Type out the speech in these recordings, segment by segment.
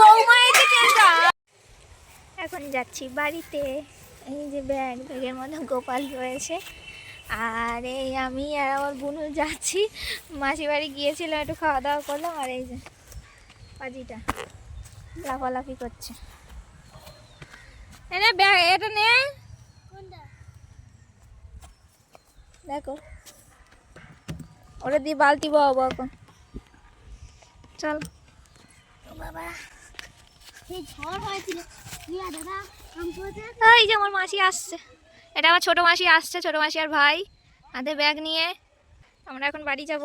বৌমা এখন যাচ্ছি বাড়িতে। এই যে ব্যাগ ব্যাগের মধ্যে গোপাল রয়েছে। আর এই আমি আর আমার বোনও যাচ্ছি। মাসি বাড়ি গিয়েছিলাম একটু খাওয়া দাওয়া করলাম আর এই যে পাজিটা লাফালাফি করছে। ব্যাগ এটা নে। দেখো। ওটা দিয়ে বালতি বাবু এখন। চল। বাবা। এই যে আমার মাসি আসছে। এটা আমার ছোটো মাসি আসছে ছোটো মাসি আর ভাই। হাতে ব্যাগ নিয়ে আমরা এখন বাড়ি যাব।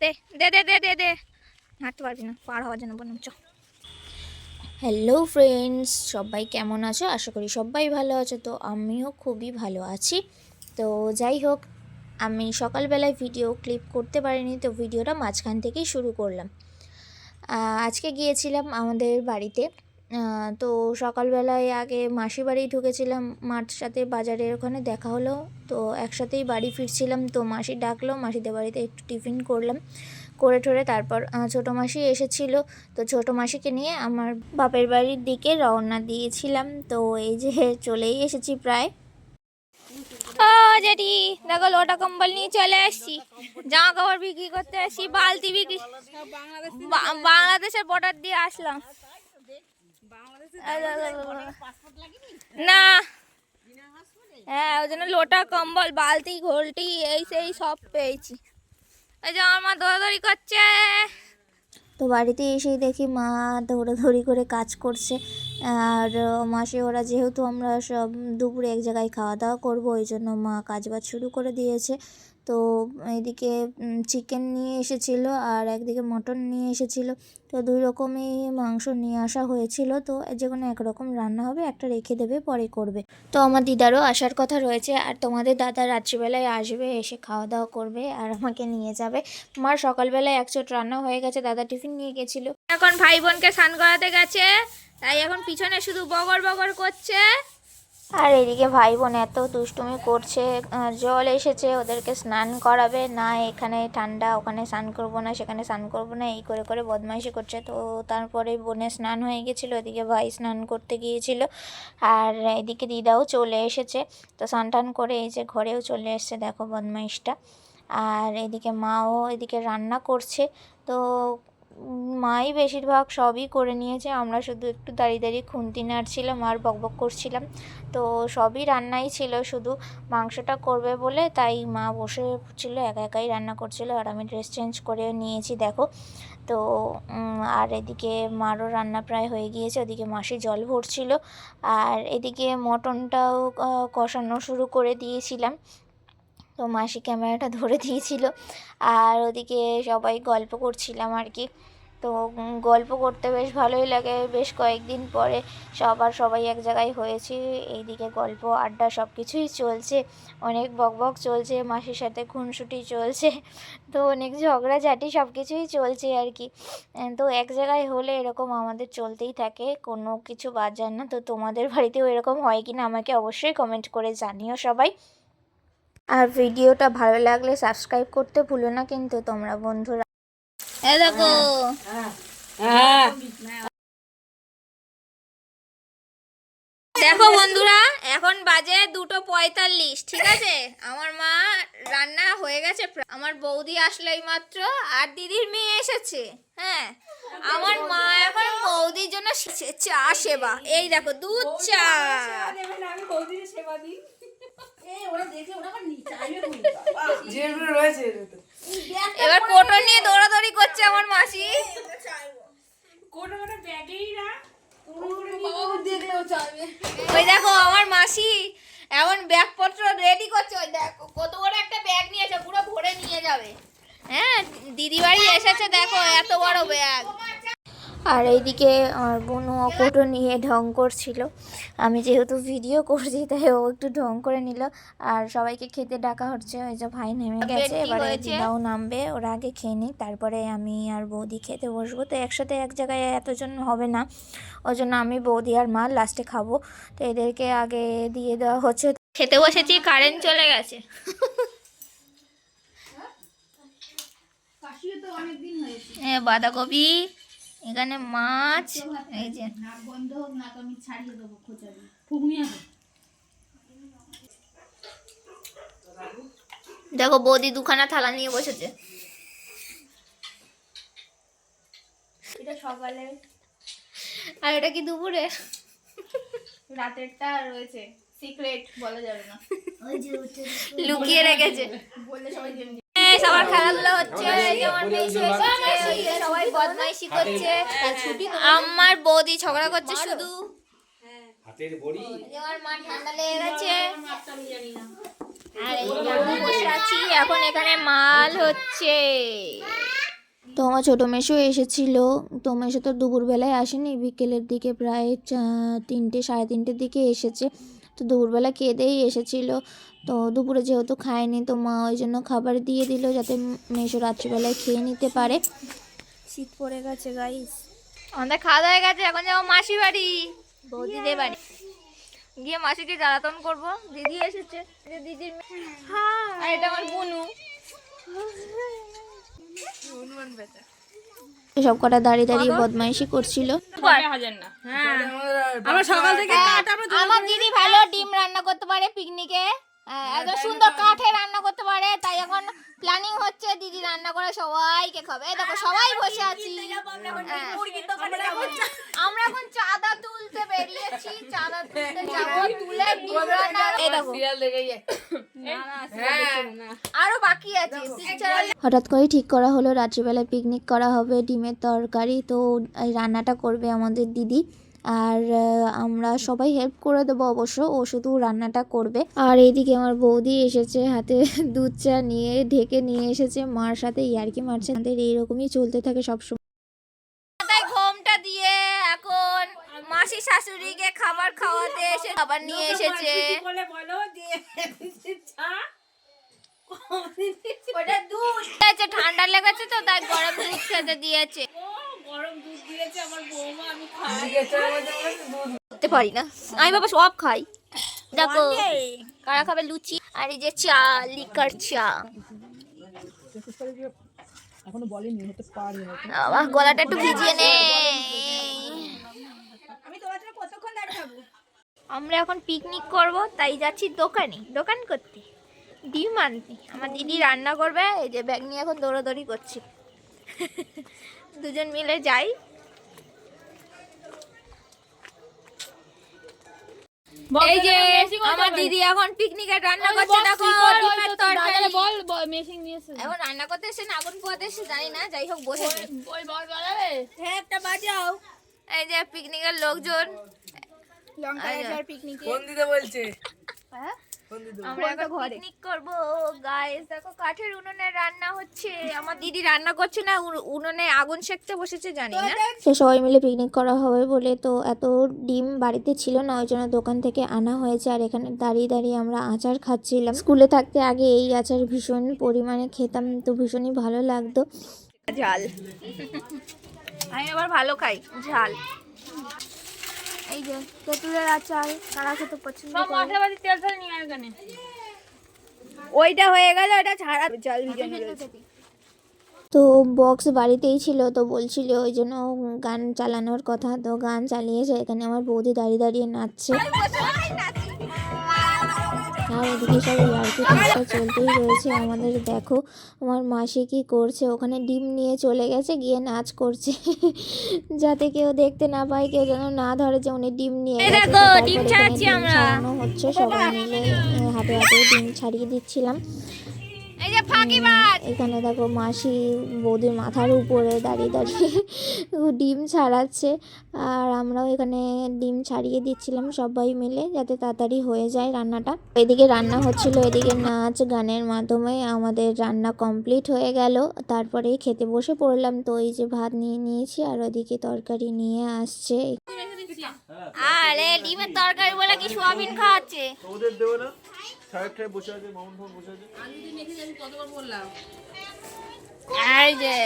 দে দে দে দে দে দে। হাঁটতে পারবি না পার হওয়ার জন্য বললাম চ। হ্যালো ফ্রেন্ডস সবাই কেমন আছো? আশা করি সবাই ভালো আছো তো আমিও খুবই ভালো আছি। তো যাই হোক আমি সকালবেলায় ভিডিও ক্লিপ করতে পারিনি তো ভিডিওটা মাঝখান থেকেই শুরু করলাম। আজকে গিয়েছিলাম আমাদের বাড়িতে। তো সকালবেলায় আগে মাসি বাড়ি ঢুকেছিলাম, মার সাথে বাজারের ওখানে দেখা হলো। তো একসাথেই বাড়ি ফিরছিলাম, তো মাসি ডাকলো, মাসিদের বাড়িতে একটু টিফিন করলাম। করে ঠোরে তারপর ছোটো মাসি এসেছিল। তো ছোটো মাসিকে নিয়ে আমার বাপের বাড়ির দিকে রওনা দিয়েছিলাম। তো এই যে চলেই এসেছি প্রায়। ও জেঠি দেখো লোটা কম্বল নিয়ে চলে আসছি। জামা কাপড় বিক্রি করতে আসছি বালতি বিক্রি। বাংলাদেশের বর্ডার দিয়ে আসলাম। না। হ্যাঁ ওই জন্য লোটা কম্বল বালতি ঘোলটি এই সেই সব পেয়েছি। এই যে আমার মা দৌড়াদৌড়ি করছে। তো বাড়িতে এসেই দেখি মা দৌড়াদৌড়ি করে কাজ করছে। আর মাসে, ওরা যেহেতু আমরা সব দুপুরে এক জায়গায় খাওয়া দাওয়া করব, ওই জন্য মা কাজ বাজ শুরু করে দিয়েছে। তো এদিকে চিকেন নিয়ে এসেছিল আর একদিকে মটন নিয়ে এসেছিল। তো দুই রকমই মাংস নিয়ে আসা হয়েছিল। তো যে কোনো একরকম রান্না হবে, একটা রেখে দেবে, পরে করবে। তো আমার দিদারও আসার কথা রয়েছে। আর তোমাদের দাদা রাত্রিবেলায় আসবে, এসে খাওয়া দাওয়া করবে আর আমাকে নিয়ে যাবে। মার সকালবেলায় একচোট রান্না হয়ে গেছে, দাদা টিফিন নিয়ে গেছিল। এখন ভাই বোনকে স্নান করাতে গেছে, তাই এখন পিছনে শুধু বগর বগর করছে। আর এদিকে ভাই বোন এত দুষ্টুমি করছে জল এসেছে, ওদেরকে স্নান করাবে। না, এখানে ঠান্ডা, ওখানে স্নান করব না, সেখানে স্নান করব না, এই করে করে বদমাইশি করছে। তো তারপরে বোনের স্নান হয়ে গেছিল, এদিকে ভাই স্নান করতে গিয়েছিল। আর এদিকে দিদাও চলে এসেছে। তো স্নান টান করে এই যে ঘরেও চলে এসেছে, দেখো বদমাইশটা। আর এদিকে মাও এদিকে রান্না করছে। তো মাই বেশিরভাগ সবই করে নিয়েছে। আমরা শুধু একটু দাঁড়িয়ে দাঁড়িয়ে খুন্তি নাড়ছিলাম আর বকবক করছিলাম। তো সবই রান্নাই ছিল, শুধু মাংসটা করবে বলে তাই মা বসে ছিল, একা একাই রান্না করছিল আর আমি ড্রেস চেঞ্জ করে নিয়েছি, দেখো। তো আর এদিকে মারও রান্না প্রায় হয়ে গিয়েছে, ওদিকে মাসি জল ভরছিল। আর এদিকে মটনটাও কষানো শুরু করে দিয়েছিলাম। তো মাসি ক্যামেরাটা ধরে দিয়েছিল। আর ওদিকে সবাই গল্প করছিলাম আর কি। তো গল্প করতে বেশ ভালোই লাগে। বেশ কয়েকদিন পরে সবার সবাই এক জায়গায় হয়েছি। এইদিকে গল্প, আড্ডা সব কিছুই চলছে। অনেক বকবক চলছে, মাসির সাথে খুনসুটি চলছে। তো অনেক ঝগড়াঝাটি সব কিছুই চলছে আর কি। তো এক জায়গায় হলে এরকম আমাদের চলতেই থাকে। কোনো কিছু যায় না। তো তোমাদের বাড়িতেও এরকম হয় কি না আমাকে অবশ্যই কমেন্ট করে জানিও সবাই। আর ভিডিওটা ভালো লাগলে সাবস্ক্রাইব করতে ভুলো না কিন্তু তোমরা বন্ধুরা। দেখো। দেখো বন্ধুরা, এখন বাজে দুটো পঁয়তাল্লিশ, ঠিক আছে? আমার মা রান্না হয়ে গেছে আমার বৌদি আসলো এই মাত্র আর দিদির মেয়ে এসেছে হ্যাঁ? আমার মা এখন বৌদির জন্য চা সেবা। এই দেখো, দুধ চা। এবার কোটো নিয়ে দৌড়াদৌড়ি করছে আমার মাসি। ওই দেখো আমার মাসি এমন ব্যাগপত্র রেডি করছে ওই দেখো কত বড় একটা ব্যাগ নিয়েছে পুরো ভরে নিয়ে যাবে। হ্যাঁ দিদি বাড়ি এসেছে দেখো এত বড় ব্যাগ। আর এইদিকে আমার বোনও কোটো নিয়ে ঢং করছিল। আমি যেহেতু ভিডিও করছি তাই ও একটু ঢং করে নিল। আর সবাইকে খেতে ডাকা হচ্ছে ওই যে ভাই নেমে গেছে। এবারে দিদাও নামবে ওরা আগে খেয়ে নিক তারপরে আমি আর বৌদি খেতে বসবো। তো একসাথে এক জায়গায় এতজন হবে না ওই জন্য আমি বৌদি আর মা লাস্টে খাব। তো এদেরকে আগে দিয়ে দেওয়া হচ্ছে। খেতে বসেছি কারেন্ট চলে গেছে। এ বাঁধাকপি এখানে মাছ এই যে। দেখো বৌদি দুখানা থালা নিয়ে বসেছে। এটা সকালে। আর এটা কি দুপুরে? রাতেরটা রয়েছে। সিক্রেট বলা যাবে না। লুকিয়ে রেখেছে। বললে সবাই সবার খেলাধুলা হচ্ছে সবাই বদমাইশি করছে। আমার বৌদি ঝগড়া করছে শুধু। হাতের বড়ি? আমার মা ঠান্ডা লেগে গেছে। আর এই বসে আছি এখন এখানে মাল হচ্ছে। তো আমার ছোটো মেশো এসেছিল। তো মেশো তো দুপুরবেলায় আসেনি বিকেলের দিকে প্রায় চা- তিনটে সাড়ে তিনটের দিকে এসেছে। তো দুপুরবেলা খেয়ে দিয়েই এসেছিল। তো দুপুরে যেহেতু খায়নি তো মা ওই জন্য খাবার দিয়ে দিল যাতে মেশো রাত্রিবেলায় খেয়ে নিতে পারে। শীত পড়ে গেছে গাইস আমাদের খাওয়া দাওয়া হয়ে গেছে এখন যাব মাসি বাড়ি। বৌদিদের বাড়ি। গিয়ে মাসিকে জ্বালাতন করব। দিদি এসেছে। দিদির। আর এটা আমার বনু। সব কটা দাঁড়িয়ে দাঁড়িয়ে বদমাইশি করছিল। আমার সকাল থেকে আমার দিদি ভালো ডিম রান্না করতে পারে পিকনিকে এত সুন্দর কাঠে রান্না করতে পারে। তাই এখন প্ল্যানিং হচ্ছে দিদি রান্না করে সবাইকে খাবে। এই দেখো সবাই বসে আছি। হ্যাঁ। আমরা এখন চাঁদা তুলতে বেরিয়েছি। চাঁদা তুলতে যাব তুলে এই দেখো। আরও বাকি আছে। হঠাৎ করে ঠিক করা হলো রাত্রিবেলা পিকনিক করা হবে ডিমের তরকারি। তো এই রান্নাটা করবে আমাদের দিদি। আর আমরা সবাই হেল্প করে দেবো অবশ্য ও শুধু রান্নাটা করবে। আর এইদিকে আমার বৌদি এসেছে হাতে দুধ চা নিয়ে ঢেকে নিয়ে এসেছে মার সাথে ইয়ার্কি মারছে। আমাদের এইরকমই চলতে থাকে সবসময়। ঘোমটা দিয়ে এখন মাসি শাশুড়িকে খাবার খাওয়াতে এসে খাবার নিয়ে এসেছে। ওটা দুধ। ঠান্ডা লেগেছে তো তাই গরম দুধ খেতে দিয়েছে। করতে পারি না। আমি বাবা সব খাই। দেখো কারা খাবে লুচি আর এই যে চা লিকার চা। বাবা গলাটা একটু ভিজিয়ে নে। আমরা এখন পিকনিক করব তাই যাচ্ছি দোকানে। দোকান করতে। ডিম আনতে। আমার দিদি রান্না করবে এই যে ব্যাগ নিয়ে এখন দৌড়াদৌড়ি করছি। দুজন মিলে যাই। এই যে আমার দিদি এখন পিকনিকে রান্না করছে দেখো ডিমের তরকারি। বল বল মেশিং নিয়ে এসে। এখন রান্না করতে এসে না আগুন পোয়াতে এসে জানি না যাই হোক বসেছে বল বল বাজাবে হ্যাঁ একটা বাজাও। এই যে পিকনিকের লোকজন। লঙ্কা। পিকনিকে ফোন দিতে বলছে? হ্যাঁ? আমরা এখন পিকনিক করব গাইস দেখো কাঠের উনুনে রান্না হচ্ছে। আমার দিদি রান্না করছে না উন- উনুনে আগুন সেকতে বসেছে জানি না। সে সবাই মিলে পিকনিক করা হবে বলে তো এত ডিম বাড়িতে ছিল না ওই জন্য দোকান থেকে আনা হয়েছে। আর এখানে দাঁড়িয়ে দাঁড়িয়ে আমরা আচার খাচ্ছিলাম। স্কুলে থাকতে আগে এই আচার ভীষণ পরিমাণে খেতাম তো ভীষণই ভালো লাগতো। ঝাল। আমি আবার ভালো খাই। ঝাল। এই যে তেঁতুলের আচার তারা খেতে পছন্দ মশলাপাতি তেল ফেল নিয়ে ওইটা হয়ে গেল ওটা ছাড়া জল ভিজে তো বক্স বাড়িতেই ছিল তো বলছিল ওই জন্য গান চালানোর কথা তো গান চালিয়েছে এখানে আমার বৌদি দাঁড়িয়ে দাঁড়িয়ে নাচছে। আর এদিকে সব ইয়ার্কি ঠাট্টা চলতেই রয়েছে। আমাদের দেখো আমার মাসি কি করছে? ওখানে ডিম নিয়ে চলে গেছে গিয়ে নাচ করছে। যাতে কেউ দেখতে না পায় কেউ যেন না ধরে যে উনি ডিম নিয়ে ডিম ছাড়ানো হচ্ছে। সবাই মিলে হাতে হাতে ডিম ছাড়িয়ে দিচ্ছিলাম। এখানে দেখো মাসি বৌদির মাথার উপরে দাঁড়িয়ে দাঁড়িয়ে ডিম ছাড়াচ্ছে। আর আমরাও এখানে ডিম ছাড়িয়ে দিচ্ছিলাম সবাই মিলে যাতে তাড়াতাড়ি হয়ে যায় রান্নাটা। এদিকে রান্না হচ্ছিল এদিকে নাচ গানের মাধ্যমে আমাদের রান্না কমপ্লিট হয়ে গেল। তারপরে খেতে বসে পড়লাম তো এই যে ভাত নিয়ে নিয়েছি আর ওদিকে তরকারি নিয়ে আসছে। আরে ডিমের তরকারি বলে কি সোয়াবিন খাওয়াচ্ছে? ওদের দেবো না? সাহেব সাহেব বসে আছে মামুন ফামুন বসে আছে। এই যে।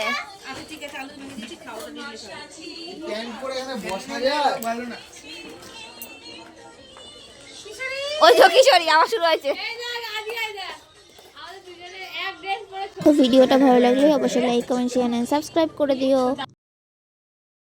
ওই তো কিশোরী আবার শুরু হয়েছে। তো ভিডিওটা ভালো লাগলে অবশ্যই like comment share and subscribe করে দিও।